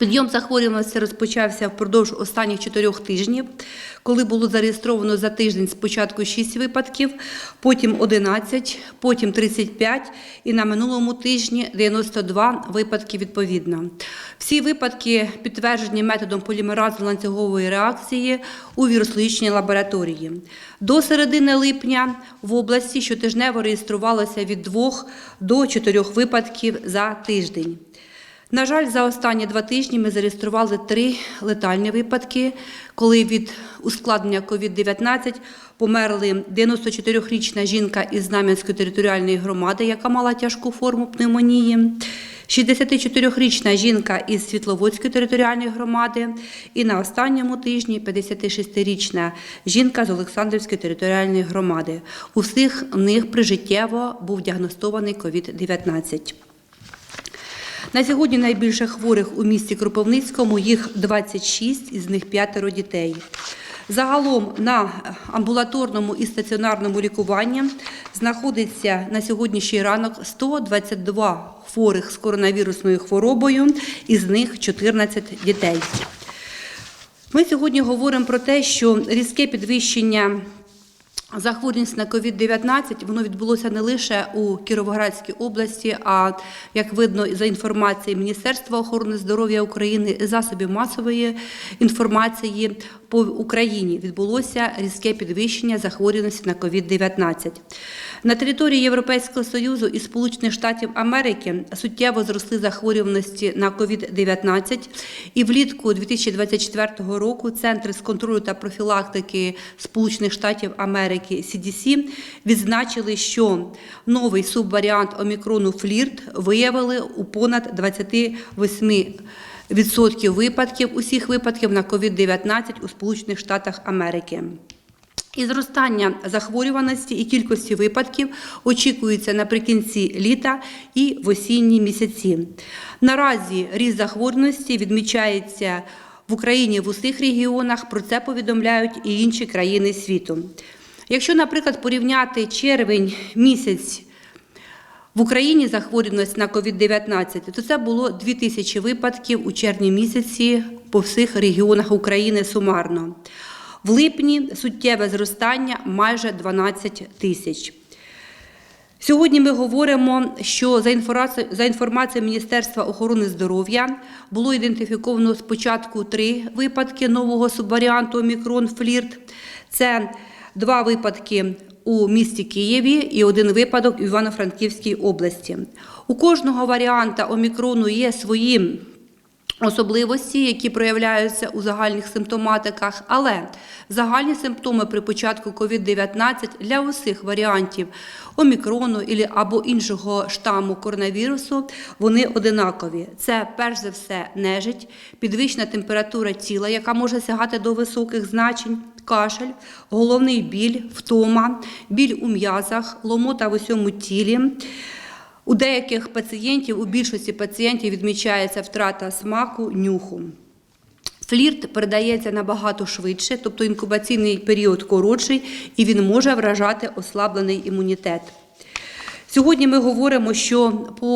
Підйом захворюваності розпочався впродовж останніх чотирьох тижнів, коли було зареєстровано за тиждень спочатку 6 випадків, потім 11, потім 35 і на минулому тижні 92 випадки відповідно. Всі випадки підтверджені методом полімеразу ланцюгової реакції у віруслогічній лабораторії. До середини липня в області щотижнево реєструвалося від 2 до 4 випадків за тиждень. На жаль, за останні два тижні ми зареєстрували три летальні випадки, коли від ускладнення COVID-19 померли 94-річна жінка із Знам'янської територіальної громади, яка мала тяжку форму пневмонії. 64-річна жінка із Світловодської територіальної громади і на останньому тижні 56-річна жінка з Олександрівської територіальної громади. У всіх них прижиттєво був діагностований COVID-19. На сьогодні найбільше хворих у місті Кропивницькому їх 26, із них п'ятеро дітей. Загалом на амбулаторному і стаціонарному лікуванні знаходиться на сьогоднішній ранок 122 хворих з коронавірусною хворобою, із них 14 дітей. Ми сьогодні говоримо про те, що різке підвищення захворюваність на COVID-19 воно відбулося не лише у Кіровоградській області, а як видно за інформацією Міністерства охорони здоров'я України засобів масової інформації по Україні відбулося різке підвищення захворюваності на COVID-19. На території Європейського Союзу і Сполучених Штатів Америки суттєво зросли захворюваності на COVID-19, і влітку 2024 року Центри з контролю та профілактики Сполучених Штатів Америки CDC відзначили, що новий субваріант омікрону флірт виявили у понад 28 відсотків випадків усіх випадків на COVID-19 у Сполучених Штатах Америки. І зростання захворюваності і кількості випадків очікується наприкінці літа і в осінні місяці. Наразі ріст захворюваності відмічається в Україні в усіх регіонах. Про це повідомляють і інші країни світу. Якщо, наприклад, порівняти червень місяць в Україні захворюваність на COVID-19, то це було 2000 випадків у червні місяці по всіх регіонах України сумарно. В липні суттєве зростання майже 12 тисяч. Сьогодні ми говоримо, що за інформацією, за інформацією Міністерства охорони здоров'я було ідентифіковано спочатку три випадки нового субваріанту омікрон флірт. Це два випадки у місті Києві і один випадок у Івано-Франківській області. У кожного варіанта омікрону є свої особливості, які проявляються у загальних симптоматиках, але загальні симптоми при початку COVID-19 для усіх варіантів омікрону або іншого штаму коронавірусу вони одинакові. Це перш за все нежить, підвищена температура тіла, яка може сягати до високих значень, кашель, головний біль, втома, біль у м'язах, ломота в усьому тілі. У деяких пацієнтів, у більшості пацієнтів відмічається втрата смаку, нюху. Флірт передається набагато швидше, тобто інкубаційний період коротший, і він може вражати ослаблений імунітет. Сьогодні ми говоримо, що по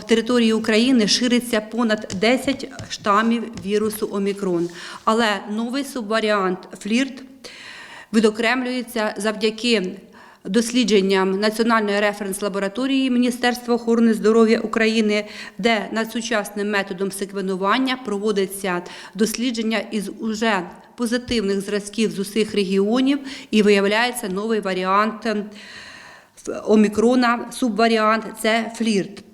е, території України шириться понад 10 штамів вірусу Омікрон. Але новий субваріант флірт відокремлюється завдяки дослідженням Національної референс-лабораторії Міністерства охорони здоров'я України, де над сучасним методом секвенування проводиться дослідження із уже позитивних зразків з усіх регіонів і виявляється новий варіант е, омікрона, субваріант це флірт.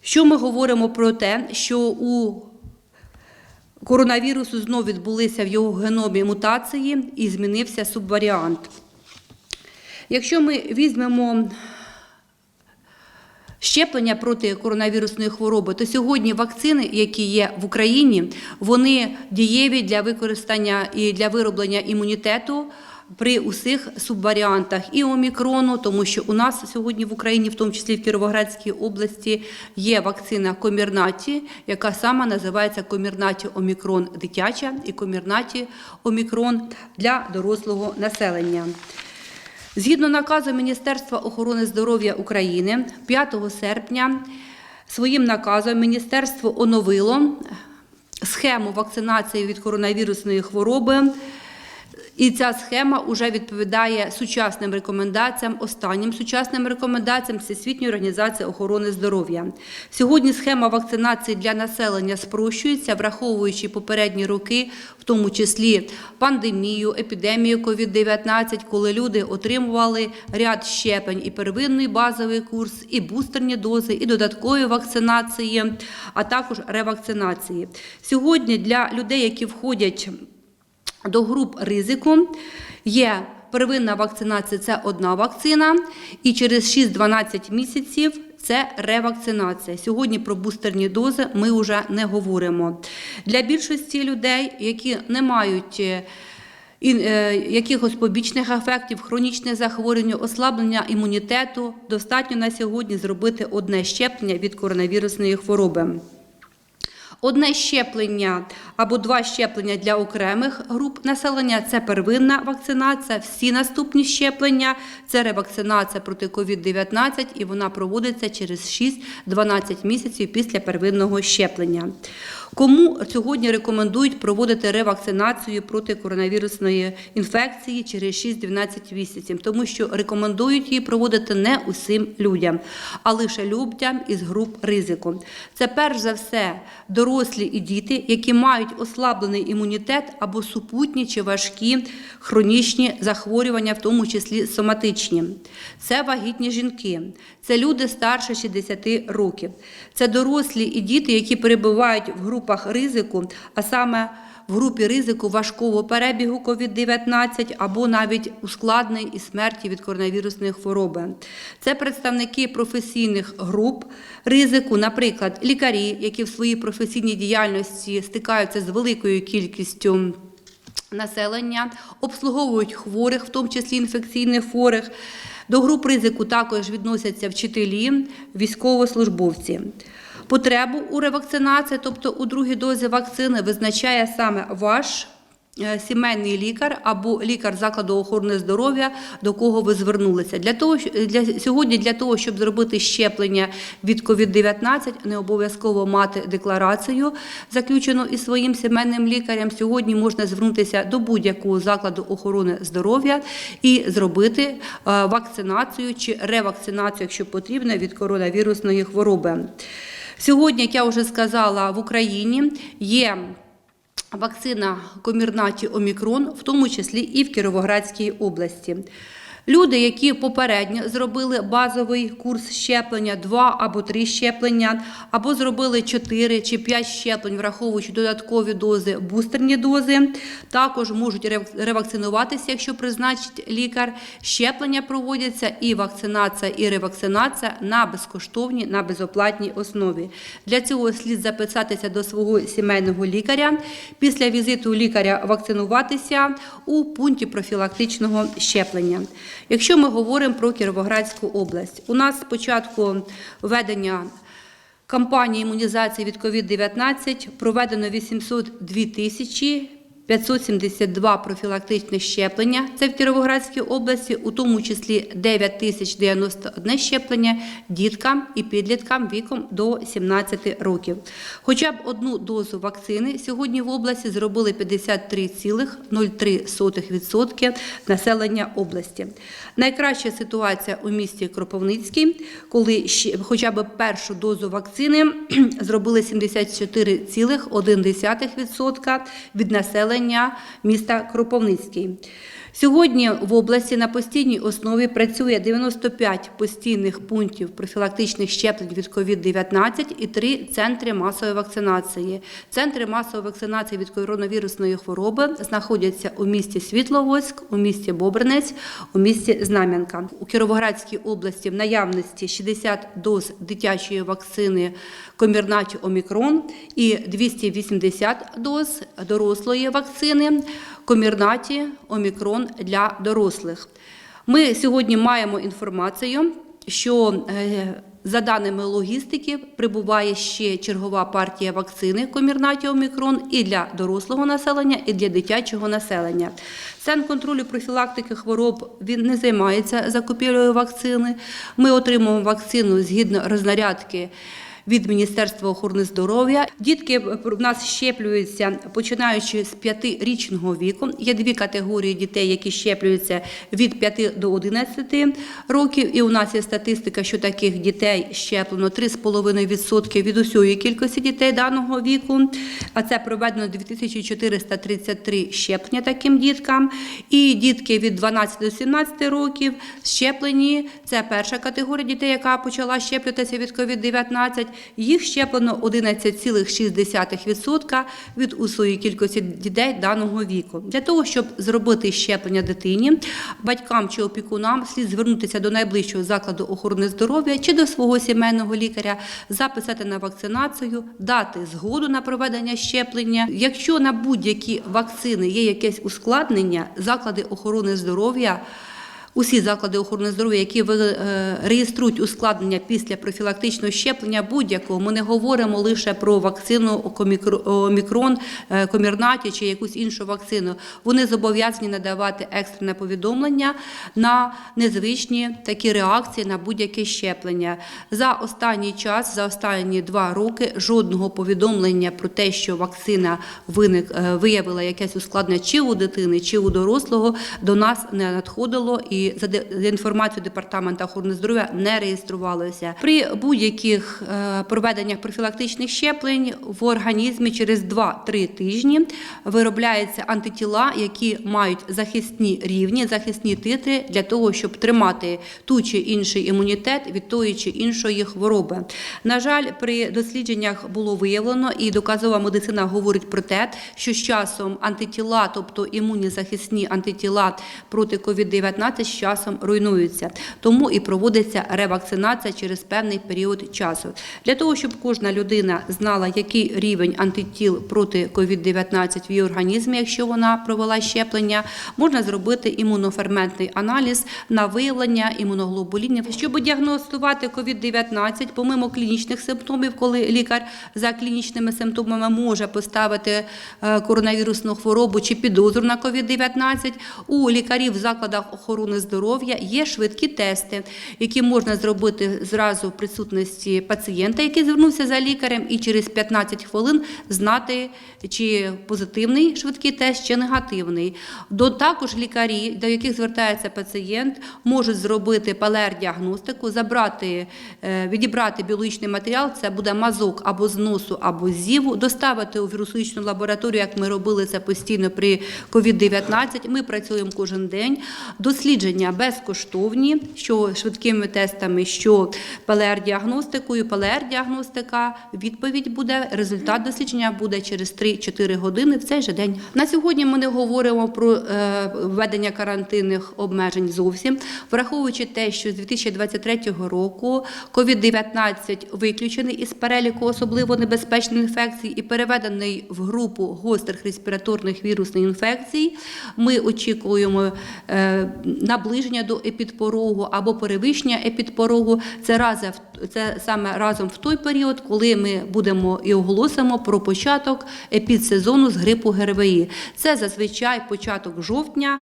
Що ми говоримо про те, що у коронавірусу знов відбулися в його геномі мутації і змінився субваріант. Якщо ми візьмемо щеплення проти коронавірусної хвороби, то сьогодні вакцини, які є в Україні, вони дієві для використання і для вироблення імунітету. При усіх субваріантах і омікрону, тому що у нас сьогодні в Україні, в тому числі в Кіровоградській області, є вакцина Комірнаті, яка сама називається Комірнаті Омікрон дитяча і Комірнаті Омікрон для дорослого населення. Згідно наказу Міністерства охорони здоров'я України, 5 серпня своїм наказом міністерство оновило схему вакцинації від коронавірусної хвороби. І ця схема вже відповідає сучасним рекомендаціям, останнім сучасним рекомендаціям Всесвітньої організації охорони здоров'я. Сьогодні схема вакцинації для населення спрощується, враховуючи попередні роки, в тому числі пандемію, епідемію COVID-19, коли люди отримували ряд щеплень і первинний базовий курс, і бустерні дози, і додаткові вакцинації, а також ревакцинації. Сьогодні для людей, які входять до груп ризику є первинна вакцинація це одна вакцина, і через 6-12 місяців це ревакцинація. Сьогодні про бустерні дози ми вже не говоримо. Для більшості людей, які не мають е, е, якихось побічних ефектів, хронічне захворювання, ослаблення імунітету, достатньо на сьогодні зробити одне щеплення від коронавірусної хвороби. Одне щеплення або два щеплення для окремих груп населення це первинна вакцинація. Всі наступні щеплення це ревакцинація проти COVID-19 і вона проводиться через 6-12 місяців після первинного щеплення. Кому сьогодні рекомендують проводити ревакцинацію проти коронавірусної інфекції через 6-12 місяців, тому що рекомендують її проводити не усім людям, а лише людям із груп ризику. Це перш за все дорослі і діти, які мають ослаблений імунітет або супутні чи важкі хронічні захворювання, в тому числі соматичні. Це вагітні жінки, це люди старше 60 років, це дорослі і діти, які перебувають в групах ризику, а саме в групі ризику важкого перебігу COVID-19 або навіть ускладнень і смерті від коронавірусної хвороби. Це представники професійних груп ризику, наприклад, лікарі, які в своїй професійній діяльності стикаються з великою кількістю. Населення обслуговують хворих, в тому числі інфекційних хворих. До груп ризику також відносяться вчителі, військовослужбовці. Потребу у ревакцинації, тобто у другій дозі вакцини, визначає саме ваш е, сімейний лікар або лікар закладу охорони здоров'я, до кого ви звернулися. Для того для сьогодні, для того, щоб зробити щеплення від COVID-19, не обов'язково мати декларацію, заключену із своїм сімейним лікарем. Сьогодні можна звернутися до будь-якого закладу охорони здоров'я і зробити е, вакцинацію чи ревакцинацію, якщо потрібно, від коронавірусної хвороби. Сьогодні, як я вже сказала, в Україні є вакцина Комірнаті Омікрон, в тому числі і в Кіровоградській області. Люди, які попередньо зробили базовий курс щеплення, два або три щеплення, або зробили чотири чи п'ять щеплень, враховуючи додаткові дози, бустерні дози, також можуть рев- ревакцинуватися, якщо призначить лікар. Щеплення проводяться і вакцинація, і ревакцинація на безкоштовній, на безоплатній основі. Для цього слід записатися до свого сімейного лікаря. Після візиту лікаря вакцинуватися у пункті профілактичного щеплення. Якщо ми говоримо про Кіровоградську область, у нас спочатку введення кампанії імунізації від COVID-19 проведено 802 тисячі 572 профілактичних щеплення. Це в Кіровоградській області, у тому числі 9 тисяч 91 щеплення діткам і підліткам віком до 17 років. Хоча б одну дозу вакцини сьогодні в області зробили 53,03% населення області. Найкраща ситуація у місті Кропивницький, коли хоча б першу дозу вакцини зробили 74,1% від населення міста Кропивницький. Сьогодні в області на постійній основі працює 95 постійних пунктів профілактичних щеплень від COVID-19 і три центри масової вакцинації. Центри масової вакцинації від коронавірусної хвороби знаходяться у місті Світловодськ, у місті Бобринець, у місті Знам'янка. У Кіровоградській області в наявності 60 доз дитячої вакцини Комірнаті Омікрон і 280 доз дорослої вакцини Комірнаті Омікрон для дорослих. Ми сьогодні маємо інформацію, що е, за даними логістики прибуває ще чергова партія вакцини Комірнаті Омікрон і для дорослого населення, і для дитячого населення. Центр контролю профілактики хвороб він не займається закупівлею вакцини. Ми отримуємо вакцину згідно рознарядки від Міністерства охорони здоров'я. Дітки в нас щеплюються починаючи з 5-річного віку. Є дві категорії дітей, які щеплюються від 5 до 11 років. І у нас є статистика, що таких дітей щеплено 3,5% від усієї кількості дітей даного віку. А це проведено 2433 щеплення таким діткам. І дітки від 12 до 17 років щеплені. Це перша категорія дітей, яка почала щеплюватися від COVID-19. Їх щеплено 11,6% від усієї кількості дітей даного віку. Для того, щоб зробити щеплення дитині, батькам чи опікунам слід звернутися до найближчого закладу охорони здоров'я чи до свого сімейного лікаря, записати на вакцинацію, дати згоду на проведення щеплення. Якщо на будь-які вакцини є якесь ускладнення, заклади охорони здоров'я. Усі заклади охорони здоров'я, які е, реєструють ускладнення після профілактичного щеплення будь-якого, ми не говоримо лише про вакцину омікрон, е, комірнаті чи якусь іншу вакцину. Вони зобов'язані надавати екстрене повідомлення на незвичні такі реакції на будь-яке щеплення. За останній час, за останні два роки, жодного повідомлення про те, що вакцина виник, е, виявила якесь ускладнення чи у дитини, чи у дорослого, до нас не надходило і за інформацією департаменту охорони здоров'я не реєструвалося. При будь-яких е, проведеннях профілактичних щеплень в організмі через 2-3 тижні виробляються антитіла, які мають захисні рівні, захисні титри для того, щоб тримати ту чи інший імунітет від тої чи іншої хвороби. На жаль, при дослідженнях було виявлено, і доказова медицина говорить про те, що з часом антитіла, тобто імунні захисні антитіла проти COVID-19, з часом руйнуються. Тому і проводиться ревакцинація через певний період часу. Для того, щоб кожна людина знала, який рівень антитіл проти COVID-19 в її організмі, якщо вона провела щеплення, можна зробити імуноферментний аналіз на виявлення імуноглобулінів. Щоб діагностувати COVID-19, помимо клінічних симптомів, коли лікар за клінічними симптомами може поставити е, коронавірусну хворобу чи підозру на COVID-19, у лікарів в закладах охорони здоров'я є швидкі тести, які можна зробити зразу в присутності пацієнта, який звернувся за лікарем, і через 15 хвилин знати, чи позитивний швидкий тест, чи негативний. До також лікарі, до яких звертається пацієнт, можуть зробити ПЛР-діагностику, забрати, е, відібрати біологічний матеріал, це буде мазок або з носу, або з зіву, доставити у вірусологічну лабораторію, як ми робили це постійно при COVID-19. Ми працюємо кожен день. Дослідження безкоштовні, що швидкими тестами, що ПЛР-діагностикою. ПЛР-діагностика, відповідь буде, результат дослідження буде через 3-4 години в цей же день. На сьогодні ми не говоримо про е, введення карантинних обмежень зовсім, враховуючи те, що з 2023 року COVID-19 виключений із переліку особливо небезпечних інфекцій і переведений в групу гострих респіраторних вірусних інфекцій. Ми очікуємо е, наближення до епідпорогу або перевищення епідпорогу. Це разом це саме разом в той період, коли ми будемо і оголосимо про початок епідсезону з грипу ГРВІ. Це зазвичай початок жовтня.